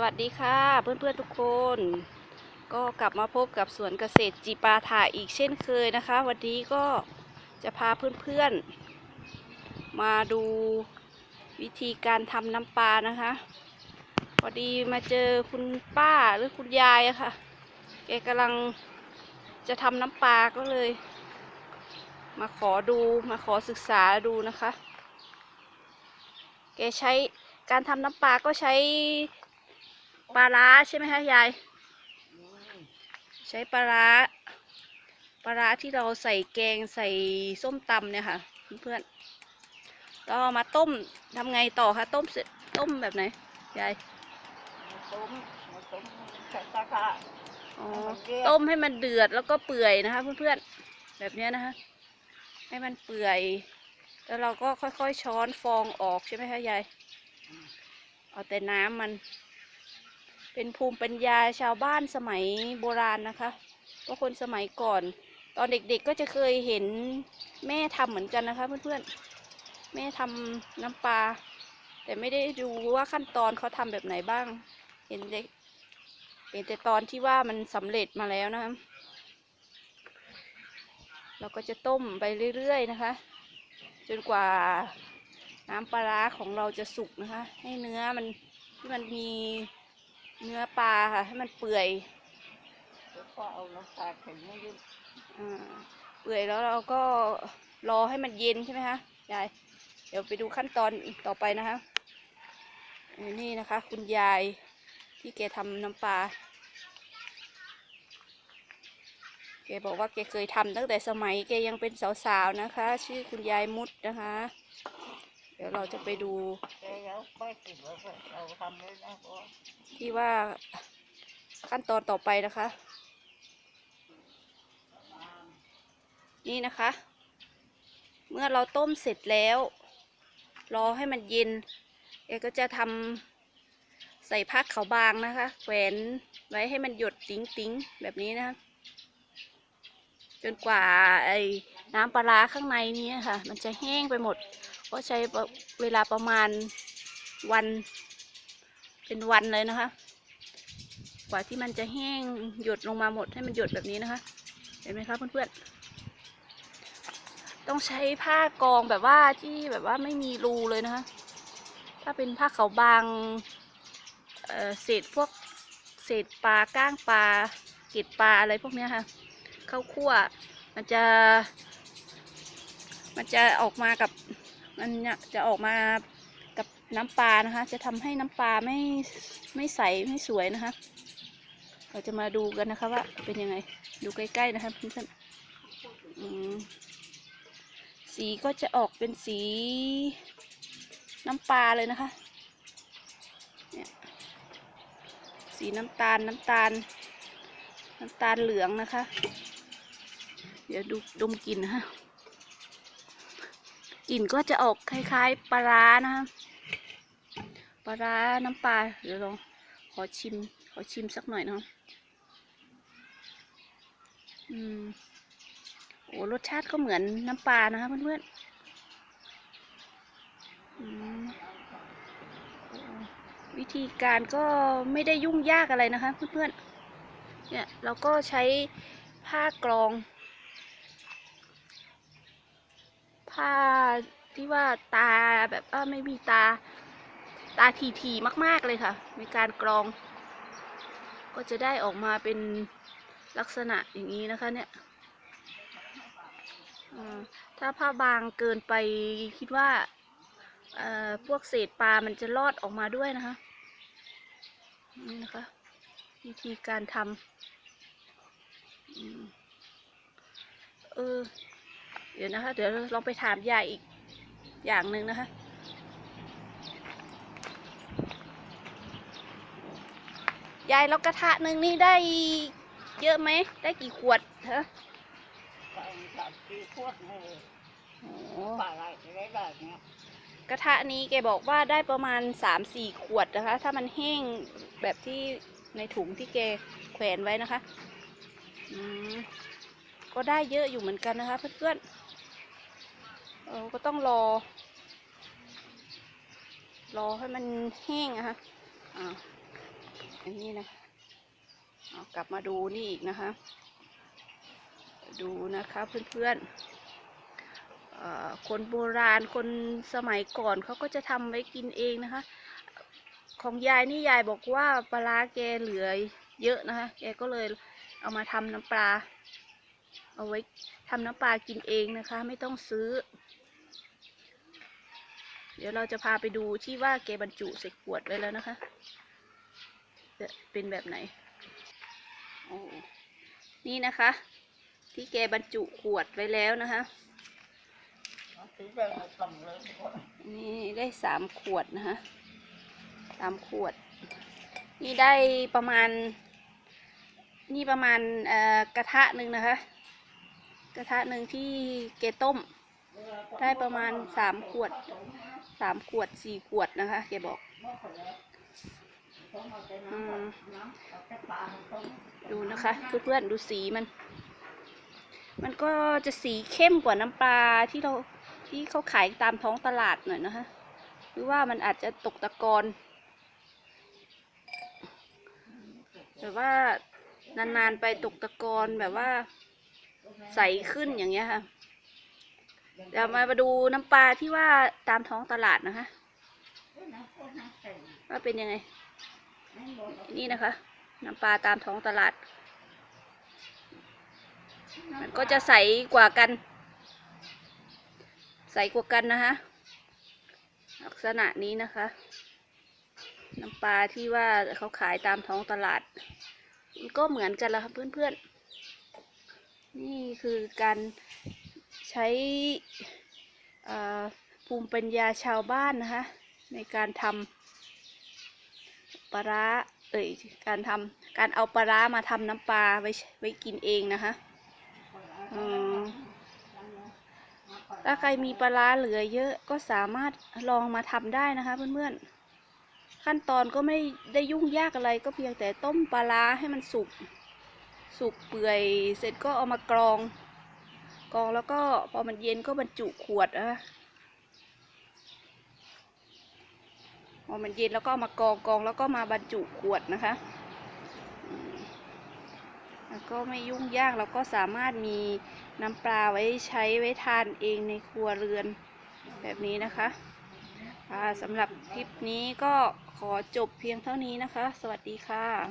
สวัสดีค่ะ เพื่อนๆทุกคน ก็กลับมาพบกับสวนเกษตรจีปาถาอีกเช่นเคยนะคะ วันนี้ก็จะพาเพื่อนๆ มาดูวิธีการทำน้ำปลานะคะ พอดีมาเจอคุณป้าหรือคุณยายอะค่ะแกกำลังจะทำน้ำปลาก็เลย มาขอดูมาขอศึกษาดูนะคะ แกใช้การทำน้ำปลาก็ใช้ ปลาร้าใช่ไหมคะยาย ใช้ปลาร้าปลาร้าที่เราใส่แกงใส่ส้มตำเนี่ยค่ะ เพื่อนๆเราเอามาต้มทำไงต่อคะต้มเสร็จต้มแบบไหนยายต้มมาต้มใส่ตะกร้าอ๋อให้มันเดือดต้มให้มันเดือดแล้วก็เปื่อยนะคะเพื่อนๆแบบเนี้ยนะคะให้มันเปื่อยแล้วเราก็ค่อยๆช้อนฟองออกใช่ไหมคะยายเอาแต่น้ำมัน เป็นภูมิปัญญาชาวบ้านสมัยโบราณนะคะก็คนสมัยก่อน ตอนเด็กๆก็จะเคยเห็นแม่ทำเหมือนกันนะคะ เพื่อนๆ แม่ทำน้ำปลาแต่ไม่ได้ดูว่าขั้นตอนเขาทำแบบไหนบ้าง เห็นเด็กเห็นแต่ตอนที่ว่ามันสำเร็จมาแล้วนะคะเราก็จะต้มไปเรื่อยๆนะคะ จนกว่าน้ำปลาร้าของเราจะสุกนะคะ ให้เนื้อมันที่มันมี เนื้อปลาค่ะ ให้มันเปื่อยแล้วก็เอาน้ำตาลถึงไม่ยุ่งอ่าเปื่อยแล้วเราก็รอให้มันเย็นใช่ไหมคะยายเดี๋ยวไปดูขั้นตอนต่อไปนะคะอันนี่นะคะ คุณยายที่แกทำน้ำปลาแกบอกว่าแกเคยทำตั้งแต่สมัยแกยังเป็นสาวๆนะคะ ชื่อคุณยายมุดนะคะ เดี๋ยวเราจะไปดูแล้วค่อยติดแล้วก็เราทำเลยนะเพราะที่ว่าขั้นตอนต่อไปนะคะ นี่นะคะ เมื่อเราต้มเสร็จแล้ว รอให้มันเย็นเอก็จะทำใส่ผ้าขาวบางนะคะแขวนไว้ให้มันหยดติ้งติ้งๆแบบนี้นะคะจนกว่าไอ น้ำปลาข้างในนี้ค่ะ มันจะแห้งไปหมด ก็ใช้เวลาประมาณวัน เป็นวันเลยนะคะ กว่าที่มันจะแห้งหยดลงมาหมดให้มันหยดแบบนี้นะคะ เห็นไหมคะเพื่อนๆ ต้องใช้ผ้ากองแบบว่าที่แบบว่าไม่มีรูเลยนะคะ ถ้าเป็นผ้าขาวบางเเศษพวกเศษปลาก้างปลาเกล็ดปลาอะไรพวกนี้ค่ะเข้าคั่วมันจะ มันจะออกมากับมันจะออกมากับน้ำปลานะคะ จะทำให้น้ำปลาไม่ไม่ใสไม่สวยนะคะ เราจะมาดูกันนะคะว่าเป็นยังไง ดูใกล้ๆนะคะเพื่อนๆสีก็จะออกเป็นสีน้ำปลาเลยนะคะเนี่ยสีน้ำตาลน้ำตาล น้ำตาลเหลืองนะคะ เดี๋ยวดูดมกลิ่นนะคะ กลิ่นก็จะออกคล้ายๆปลาร้านะคะปลาร้าน้ำปลาเดี๋ยวลองขอชิม ขอชิมสักหน่อยนะคะอืมโอ้รสชาติก็เหมือนน้ำปลานะคะเพื่อนๆอืมวิธีการก็ไม่ได้ยุ่งยากอะไรนะคะเพื่อนๆเนี่ยเราก็ใช้ผ้ากรอง ผ้าที่ว่าตาแบบว่าไม่มีตาตาทีๆมาก ๆ เลยค่ะในการกรอง ก็จะได้ออกมาเป็นลักษณะอย่างนี้นะคะเนี่ยถ้าผ้าบางเกินไปคิดว่าพวกเศษปลา มันจะรอดออกมาด้วยนะคะ นี่นะคะ วิธีการทำเออ เดี๋ยวนะคะ เดี๋ยวลองไปถามยายอีกอย่างหนึ่งนะคะ ยายแล้วกระทะหนึ่งนี่ได้เยอะไหม ได้กี่ขวดฮะสามสามสี่ขวดเลยโอ้ปลาอะไรจะได้แบบเนี้ยกระทะนี้แกบอกว่าได้ประมาณสามสี่ขวดนะคะ ถ้ามันแห้งแบบที่ในถุงที่แกแขวนไว้นะคะ อืมก็ได้เยอะอยู่เหมือนกันนะคะเพื่อนๆ เออก็ต้องรอ รอให้มันแห้งอะคะอ่าอันนี้นะเอากลับมาดูนี่อีกนะคะ ดูนะคะเพื่อนๆคนโบราณคนสมัยก่อนเขาก็จะทำไว้กินเองนะคะ ของยายนี่ยายบอกว่าปลาร้าแกเหลือเยอะนะคะ แกก็เลยเอามาทำน้ำปลา เอาไว้ทำน้ำปลากินเองนะคะ ไม่ต้องซื้อ เดี๋ยวเราจะพาไปดูที่ว่าแกบรรจุใส่ขวดไว้แล้วนะคะ จะเป็นแบบไหนโอ้นี่นะคะ ที่แกบรรจุขวดไว้แล้วนะคะนี่ได้สามขวดนะคะสามขวด นี่ได้ประมาณ นี่ประมาณกระทะหนึ่งนะคะ กระทะหนึ่งที่เกต้ม ได้ประมาณสามขวดสามขวดสี่ขวดนะคะแกบอกอดูนะคะเพื่อนๆดูสีมัน มันก็จะสีเข้มกว่าน้ำปลาที่เราที่เขาขายตามท้องตลาดหน่อยนะคะ หรือว่ามันอาจจะตกตะกอนแบบว่านานๆไปตกตะกอนแบบว่า ใสขึ้นอย่างเงี้ยค่ะ เดี๋ยวมาดูน้ำปลาที่ว่าตามท้องตลาดนะคะ ว่าเป็นยังไง นี่นะคะ น้ำปลาตามท้องตลาด มันก็จะใสกว่ากัน ใสกว่ากันนะคะ ลักษณะนี้นะคะ น้ำปลาที่ว่าเขาขายตามท้องตลาดมันก็เหมือนกันแล้วครับเพื่อนๆ นี่คือการใช้ภูมิปัญญาชาวบ้านนะคะ ในการทำปลาเอ่ยการทำการเอาปลาร้ามาทำน้ำปลาไว้ไว้กินเองนะคะถ้าใครมีปลาร้าเหลือเยอะก็สามารถลองมาทำได้นะคะเพื่อนๆขั้นตอนก็ไม่ได้ยุ่งยากอะไรก็เพียงแต่ต้มปลาให้มันสุก สุกเปื่อยเสร็จก็เอามากรอง กรองแล้วก็พอมันเย็นก็บรรจุขวดนะคะพอมันเย็นแล้วก็เอามากรองกรองแล้วก็มาบรรจุขวดนะคะแล้วก็ไม่ยุ่งยากเราก็สามารถมีน้ำปลาไว้ใช้ไว้ทานเองในครัวเรือนแบบนี้นะคะสำหรับคลิปนี้ก็ขอจบเพียงเท่านี้นะคะ สวัสดีค่ะ